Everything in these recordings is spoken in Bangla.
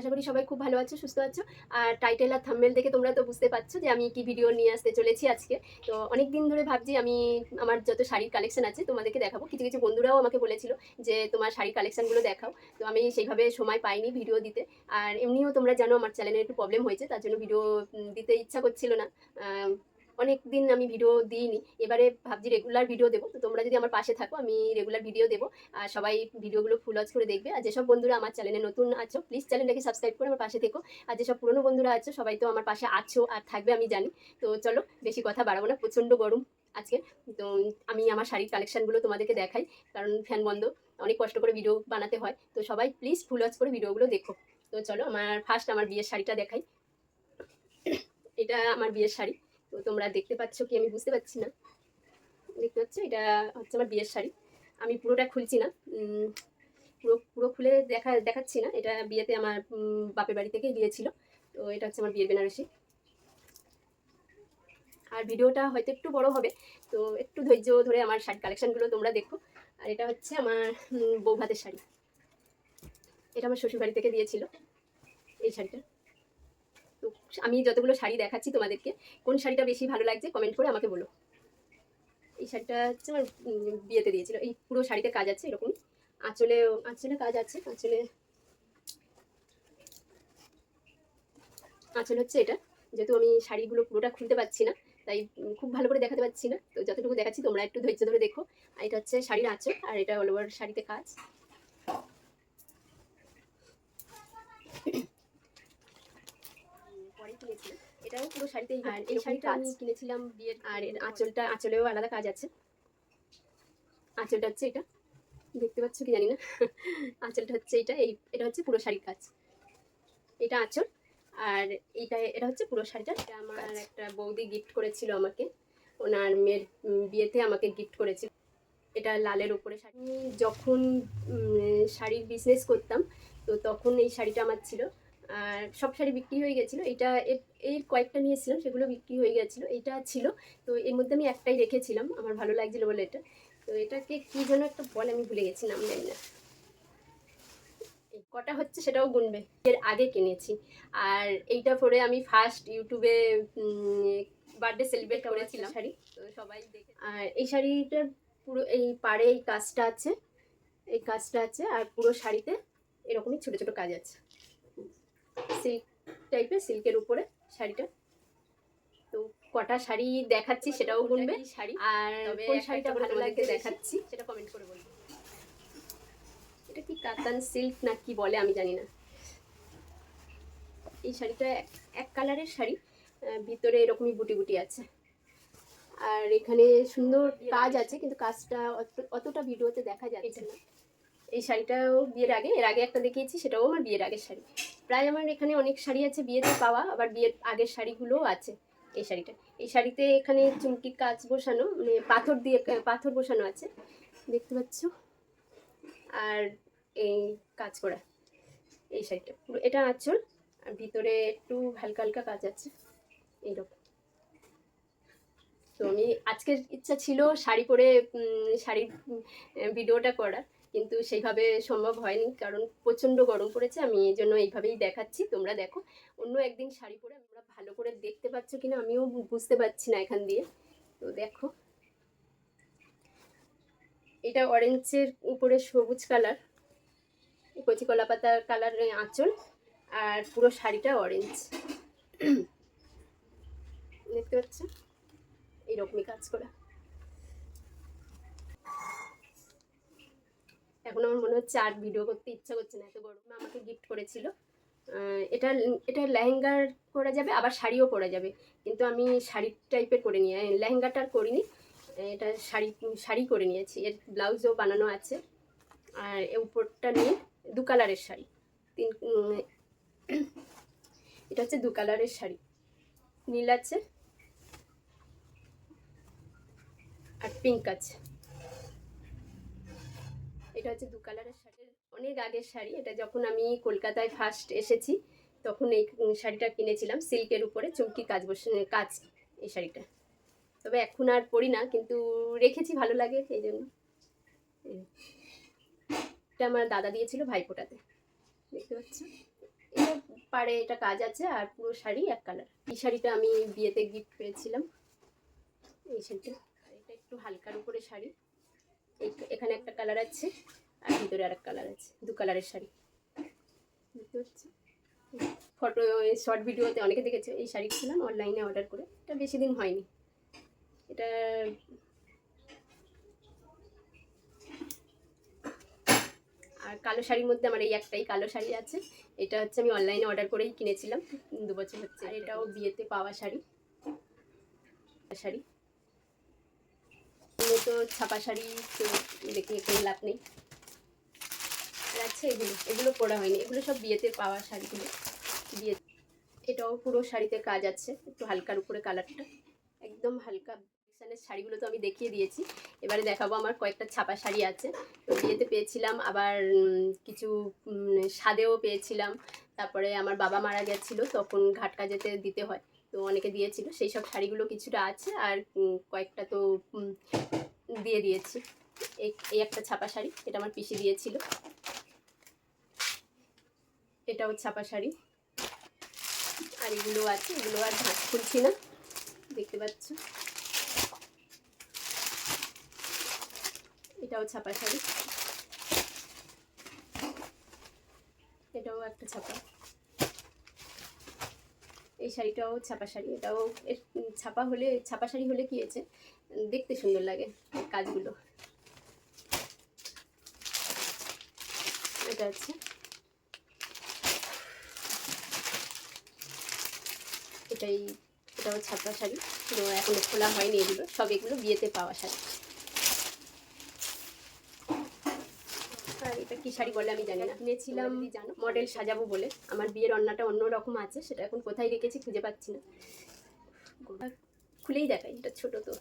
আশা করি সবাই খুব ভালো আছো, সুস্থ আছো। আর টাইটেল আর থাম্বেল দেখে তোমরা তো বুঝতে পারছ যে আমি কি ভিডিও নিয়ে আসতে চলেছি আজকে। তো অনেক দিন ধরে ভাবছি আমি আমার যত শাড়ির কালেকশন আছে তোমাদেরকে দেখাবো। কিছু কিছু বন্ধুরাও আমাকে বলেছিল যে তোমার শাড়ির কালেকশনগুলো দেখাও। তো আমি সেইভাবে সময় পাইনি ভিডিও দিতে। আর এমনিও তোমরা জানো আমার চ্যানেলে একটু প্রবলেম হয়েছে, তার জন্য ভিডিও দিতে ইচ্ছা করছিল না। অনেক দিন আমি ভিডিও দিইনি। এবারে ভাবছি রেগুলার ভিডিও দেবো। তো তোমরা যদি আমার পাশে থাকো, আমি রেগুলার ভিডিও দেবো। আর সবাই ভিডিওগুলো ফুল ওয়াচ করে দেখবে। আর যেসব বন্ধুরা আমার চ্যানেলে নতুন আছো প্লিজ চ্যানেলটাকে সাবস্ক্রাইব করে আমার পাশে থেকো। আর যেসব পুরনো বন্ধুরা আছো, সবাই তো আমার পাশে আছো আর থাকবে আমি জানি। তো চলো, বেশি কথা বাড়াবো না, প্রচণ্ড গরম আজকে। তো আমি আমার শাড়ির কালেকশানগুলো তোমাদেরকে দেখাই, কারণ ফ্যান বন্ধ, অনেক কষ্ট করে ভিডিও বানাতে হয়। তো সবাই প্লিজ ফুল ওয়াচ করে ভিডিওগুলো দেখো। তো চলো, আমার ফার্স্ট আমার বিয়ের শাড়িটা দেখাই। এটা আমার বিয়ের শাড়ি। তো তোমরা দেখতে পাচ্ছ কি আমি বুঝতে পারছি না। দেখতে পাচ্ছ? এটা হচ্ছে আমার বিয়ের শাড়ি। আমি পুরোটা খুলছি না। পুরো পুরো খুলে দেখা দেখাচ্ছি না। এটা বিয়েতে আমার বাপের বাড়ি থেকেই দিয়েছিল তো এটা হচ্ছে আমার বিয়ের বেনারসি। আর ভিডিওটা হয়তো একটু বড় হবে। তো একটু ধৈর্য ধরে আমার শাড়ি কালেকশানগুলো তোমরা দেখো। আর এটা হচ্ছে আমার উম, বউ ভাতের শাড়ি। এটা আমার শ্বশুরবাড়ি থেকে দিয়েছিল এই শাড়িটা। তো আমি যতগুলো শাড়ি দেখাচ্ছি তোমাদেরকে, কোন শাড়িটা বেশি ভালো লাগছে কমেন্ট করে আমাকে বলো। এই শাড়িটা হচ্ছে আমার বিয়েতে দিয়েছিল। এই পুরো শাড়িতে কাজ আছে এরকম। আঁচলে আঁচলে কাজ আছে, আঁচলে। আঁচল হচ্ছে এটা। যেহেতু আমি শাড়িগুলো পুরোটা খুলতে পারছি না, তাই খুব ভালো করে দেখাতে পারছি না। তো যতটুকু দেখাচ্ছি তোমরা একটু ধৈর্য ধরে দেখো। আর এটা হচ্ছে শাড়ির আঁচল, আর এটা অল ওভার শাড়িতে কাজ। এটাও পুরো শাড়িতেই আর এই শাড়িটা আমি কিনেছিলাম বিয়ের আর এর আঁচলটা আঁচলেও আলাদা কাজ আছে। আঁচলটা হচ্ছে এটা। দেখতে পাচ্ছ কি জানি না। আঁচলটা হচ্ছে এটা এই এটা হচ্ছে পুরো শাড়ির কাজ। এটা আঁচল। আর এইটা এটা হচ্ছে পুরো শাড়িটা। এটা আমার একটা বৌদি গিফট করেছিল আমাকে। ওনার মেয়ের বিয়েতে আমাকে গিফট করেছিল। এটা লালের উপরে শাড়ি। যখন শাড়ির বিজনেস করতাম তো তখন এই শাড়িটা আমার ছিল। আর সব শাড়ি বিক্রি হয়ে গেছিল। এটা এর কয়েকটা নিয়েছিলাম সেগুলো বিক্রি হয়ে গেছিল। এটা ছিল। তো এর মধ্যে আমি একটাই রেখেছিলাম। আমার ভালো লাগছিল বলে এটা। তো এটাকে কী যেন একটা বলে আমি ভুলে গেছিলাম জানি না। কটা হচ্ছে সেটাও গুনবে। এর আগে কিনেছি। আর এইটা পরে আমি ফার্স্ট ইউটিউবে বার্থডে সেলিব্রেট করেছিলাম। শাড়ি। তো সবাই দেখে আর এই শাড়িটার পুরো এই পাড়ে এই কাজটা আছে। এই কাজটা আছে। আর পুরো শাড়িতে এরকমই ছোট ছোট কাজ আছে। সিল্ক টাইপের সিল্কের উপরে শাড়িটা। তো কটা শাড়ি দেখাচ্ছি সেটাও গুনবে। শাড়ি? আর কোন শাড়িটা ভালো লাগছে দেখাচ্ছি। সেটা কমেন্ট করে বলবে এটা কি কাতান সিল্ক না কি বলে আমি জানি না। এই শাড়িটা এক কালারের শাড়ি। ভিতরে এরকমই বুটি বুটি আছে। আর এখানে সুন্দর কাজ আছে কিন্তু কাজটা অতটা ভিডিওতে দেখা যাচ্ছে না। এই শাড়িটাও বিয়ের আগে, এর আগে একটা দেখিয়েছি, সেটাও আমার বিয়ের আগের শাড়ি। প্রায় আমার এখানে অনেক শাড়ি আছে বিয়েতে পাওয়া, আবার বিয়ের আগের শাড়িগুলোও আছে এই শাড়িটা। এই শাড়িতে এখানে চুমকি কাজ বসানো মানে পাথর দিয়ে, পাথর বসানো আছে, দেখতে পাচ্ছ? আর এই কাজ করা, এই শাড়িটা। পুরো এটা আঁচল, আর ভিতরে একটু হালকা হালকা কাজ আছে, এইরকম। তো আমি আজকের ইচ্ছা ছিল শাড়ি পরে শাড়ির ভিডিওটা করার। কিন্তু সেইভাবে সম্ভব হয়নি, কারণ প্রচণ্ড গরম পড়েছে, আমি এই জন্য এইভাবেই দেখাচ্ছি, তোমরা দেখো। অন্য একদিন শাড়ি পরে আমরা ভালো করে দেখতে পাচ্ছ কিনা, আমিও বুঝতে পারছি না এখান দিয়ে। তো দেখো। এটা অরেঞ্জের উপরে সবুজ কালার কচি কলা পাতার কালার আঁচল, আর পুরো শাড়িটা অরেঞ্জ দেখতে পাচ্ছ? এইরকমই কাজ করা। এখন আমার মনে হচ্ছে আর ভিডিও করতে ইচ্ছা করছে না, এত গরম আমাকে গিফট করেছিল। এটা এটা লেহেঙ্গার করা যাবে, আবার শাড়িও পরা যাবে। কিন্তু আমি শাড়ি টাইপের করে নিয়ে লেহেঙ্গাটা করিনি। এটা শাড়ি শাড়ি করে নিয়েছি। এর ব্লাউজও বানানো আছে। আর এর উপরটা নিয়ে দু কালারের শাড়ি। তিন এটা হচ্ছে দু কালারের শাড়ি। নীল আছে। আর পিঙ্ক আছে। এটা হচ্ছে দু কালারের শাড়ি অনেক আগের শাড়ি। এটা যখন আমি কলকাতায় ফার্স্ট এসেছি, তখন এই শাড়িটা কিনেছিলাম, সিল্কের উপরে চুমকি কাজ বসে কাজ এই শাড়িটা। তবে এখন আর পরি না, কিন্তু রেখেছি, ভালো লাগে এই জন্য। এটা আমার দাদা দিয়েছিল ভাইফোঁটাতে। দেখতে পাচ্ছ? এটা পাড়ে এটা কাজ আছে, আর পুরো শাড়ি এক কালার। এই শাড়িটা আমি বিয়েতে গিফট পেয়েছিলাম। এই শাড়িটা। এটা একটু হালকার উপরে শাড়ি। এখানে একটা কালার আছে, আর ভিতরে আর এক কালার আছে, দু কালারের শাড়ি। ফটো শর্ট ভিডিওতে অনেকে দেখেছে, এই শাড়ি ছিলাম অনলাইনে অর্ডার করে। এটা বেশি দিন হয়নি। এটা আর কালো শাড়ির মধ্যে আমার এই একটাই কালো শাড়ি আছে। এটা হচ্ছে আমি অনলাইনে অর্ডার করেই কিনেছিলাম, দু বছর হচ্ছে। এটাও বিয়েতে পাওয়া শাড়ি। শাড়ি। এগুলো তো ছাপা শাড়ি তো দেখে কোনো লাভ নেই। আর আছে এগুলো। এগুলো পরা হয়নি। এগুলো সব বিয়েতে পাওয়া শাড়িগুলো। বিয়ে এটাও পুরো শাড়িতে কাজ আছে। একটু হালকার উপরে কালারটা। একদম হালকা ডিজাইনের শাড়িগুলো তো আমি দেখিয়ে দিয়েছি। এবারে দেখাবো আমার কয়েকটা ছাপা শাড়ি আছে। তো বিয়েতে পেয়েছিলাম আবার কিছু উম, স্বাদেও পেয়েছিলাম। তারপরে আমার বাবা মারা গেছিল তখন ঘাট কাজেতে দিতে হয়। তো অনেকে দিয়েছিল সেই সব শাড়িগুলো কিছুটা আছে আর কয়েকটা তো দিয়ে দিয়েছি। এই একটা ছাপা শাড়ি, এটা আমার পিসি দিয়েছিল। এটাও ছাপা শাড়ি। আর এগুলো আছে, এগুলো আর ঢাক খুলছি না, দেখতে পাচ্ছ। এটাও ছাপা শাড়ি। এটাও একটা ছাপা। এই শাড়িটাও ছাপা শাড়ি, এটাও এর ছাপা হলে, ছাপা শাড়ি হলে কি হয়েছে? দেখতে সুন্দর লাগে কাজগুলো। এটা আছে এটাই, এটাও ছাপা শাড়ি। তো এখনও খোলা হয়নি এগুলো, সব এগুলো বিয়েতে পাওয়া শাড়ি আর এটা কি শাড়ি বলে আমি জানি না। কিনেছিলাম জানো। মডেল সাজাবো বলে। আমার বিয়ের অন্যটা অন্য রকম আছে সেটা এখন কোথায় রেখেছি খুঁজে পাচ্ছি না। খুলেই দেখাই এটা ছোট তো।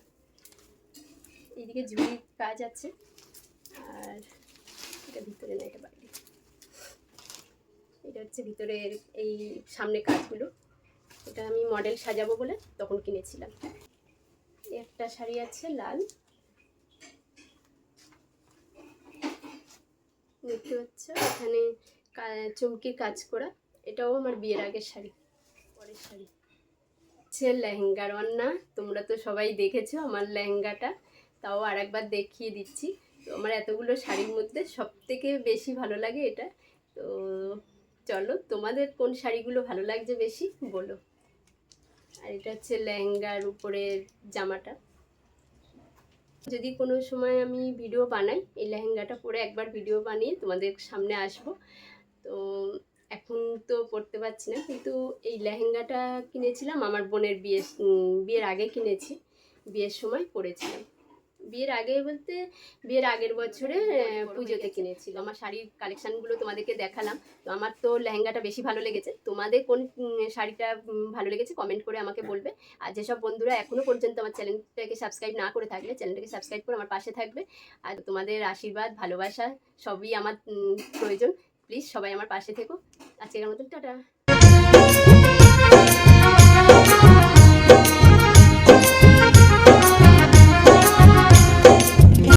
এইদিকে ঝুড়ির কাজ আছে আর এটা ভিতরে না এটা বাইরে এটা হচ্ছে ভিতরের এই সামনে কাজগুলো। এটা আমি মডেল সাজাবো বলে তখন কিনেছিলাম। একটা শাড়ি আছে লাল দেখতে পাচ্ছ? এখানে চুমকির কাজ করা। এটাও আমার বিয়ের আগের শাড়ি, পরের শাড়ি। হচ্ছে লেহেঙ্গার অন্না তোমরা তো সবাই দেখেছ আমার লেহেঙ্গাটা। তাও আর একবার দেখিয়ে দিচ্ছি। তো আমার এতগুলো শাড়ির মধ্যে সব থেকে বেশি ভালো লাগে এটা। তো চলো, তোমাদের কোন শাড়িগুলো ভালো লাগছে বেশি? বলো। আর এটা হচ্ছে লেহেঙ্গার উপরের জামাটা। যদি কোনো সময় আমি ভিডিও বানাই, এই লেহেঙ্গাটা পরে একবার ভিডিও বানিয়ে তোমাদের সামনে আসব। তো এখন তো পড়তে পারছি না, কিন্তু এই লেহেঙ্গাটা কিনেছিলাম, আমার বোনের বিয়ে বিয়ের আগে কিনেছি, বিয়ের সময় পরেছিলাম। বিয়ের আগে বলতে বিয়ের আগের বছরে পুজোতে কিনেছিল। আমার শাড়ির কালেকশানগুলো তোমাদেরকে দেখালাম। তো আমার তো লেহেঙ্গাটা বেশি ভালো লেগেছে। তোমাদের কোন শাড়িটা ভালো লেগেছে কমেন্ট করে আমাকে বলবে। আর যেসব বন্ধুরা এখনও পর্যন্ত আমার চ্যানেলটাকে সাবস্ক্রাইব না করে থাকলে চ্যানেলটাকে সাবস্ক্রাইব করে আমার পাশে থাকবে। আর তোমাদের আশীর্বাদ ভালোবাসা সবই আমার প্রয়োজন। প্লিজ সবাই আমার পাশে থেকো। আজকের মতন টাটা।